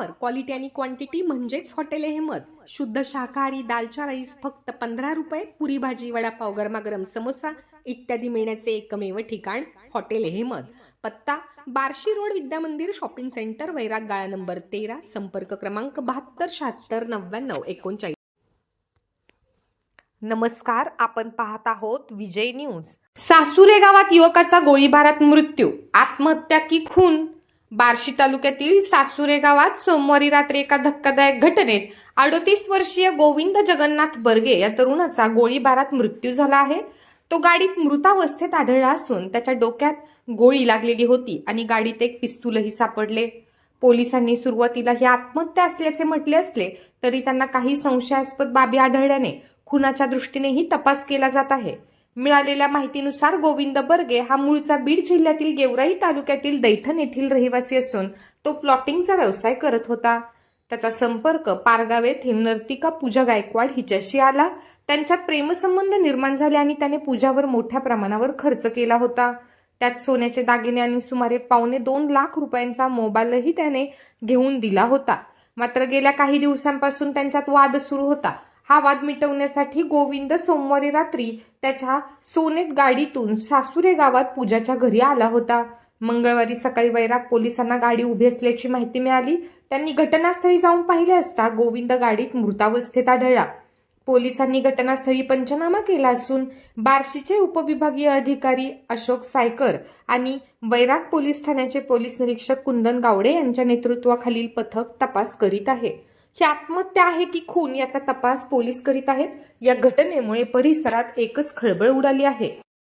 Quality आणि quantity म्हणजेच hotel Ahmed शुद्ध शाकाहारी दालचा राईस फक्त पंधरा रुपये पुरी भाजी वडापाव गरमागरम समोसा इत्यादी मिळण्याचे एकमेव ठिकाण हॉटेल अहमद पत्ता बार्शी रोड विद्या मंदिर शॉपिंग सेंटर वैराग गाळा नंबर तेरा संपर्क क्रमांक बहात्तर शहात्तर नव्याण्णव एकोणचाळीस. नमस्कार आपण पाहत आहोत विजय न्यूज. सासुरे गावात युवकाचा गोळीबारात मृत्यू. आत्महत्या की खून? बार्शी तालुक्यातील सासुरे गावात सोमवारी रात्री एका धक्कादायक घटनेत अडतीस वर्षीय गोविंद जगन्नाथ बर्गे या तरुणाचा गोळीबारात मृत्यू झाला आहे. तो गाडीत मृतावस्थेत आढळला असून त्याच्या डोक्यात गोळी लागलेली होती आणि गाडीत एक पिस्तूलही सापडले. पोलिसांनी सुरुवातीला ही आत्महत्या असल्याचे म्हटले असले तरी त्यांना काही संशयास्पद बाबी आढळल्याने खुनाच्या दृष्टीनेही तपास केला जात आहे. मिळालेल्या माहितीनुसार गोविंद बर्गे हा मूळचा बीड जिल्ह्यातील गेवराई तालुक्यातील दैठण येथील रहिवासी असून तो प्लॉटिंगचा व्यवसाय करत होता. त्याचा संपर्क पारगाव येथील नर्तिका पूजा गायकवाड हिच्याशी आला. त्यांच्यात प्रेमसंबंध निर्माण झाले आणि त्याने पूजावर मोठ्या प्रमाणावर खर्च केला होता. त्यात सोन्याचे दागिने आणि सुमारे पावणे दोन लाख रुपयांचा मोबाईलही त्याने घेऊन दिला होता. मात्र गेल्या काही दिवसांपासून त्यांच्यात वाद सुरू होता. हा वाद मिटवण्यासाठी गोविंद सोमवारी रात्री त्याच्या सोनेट गाडीतून सासुरे गावात पूजाच्या घरी आला होता. मंगळवारी सकाळी वैराग पोलिसांना गाडी उभी असल्याची माहिती मिळाली. त्यांनी घटनास्थळी जाऊन पाहिले असता गोविंद गाडीत मृतावस्थेत आढळला. पोलिसांनी घटनास्थळी पंचनामा केला असून बार्शीचे उपविभागीय अधिकारी अशोक सायकर आणि वैराग पोलीस ठाण्याचे पोलीस निरीक्षक कुंदन गावडे यांच्या नेतृत्वाखालील पथक तपास करीत आहे. ही आत्महत्या आहे की खून याचा तपास पोलीस करीत आहेत? या घटनेमुळे परिसरात एकच खळबळ उडाली आहे.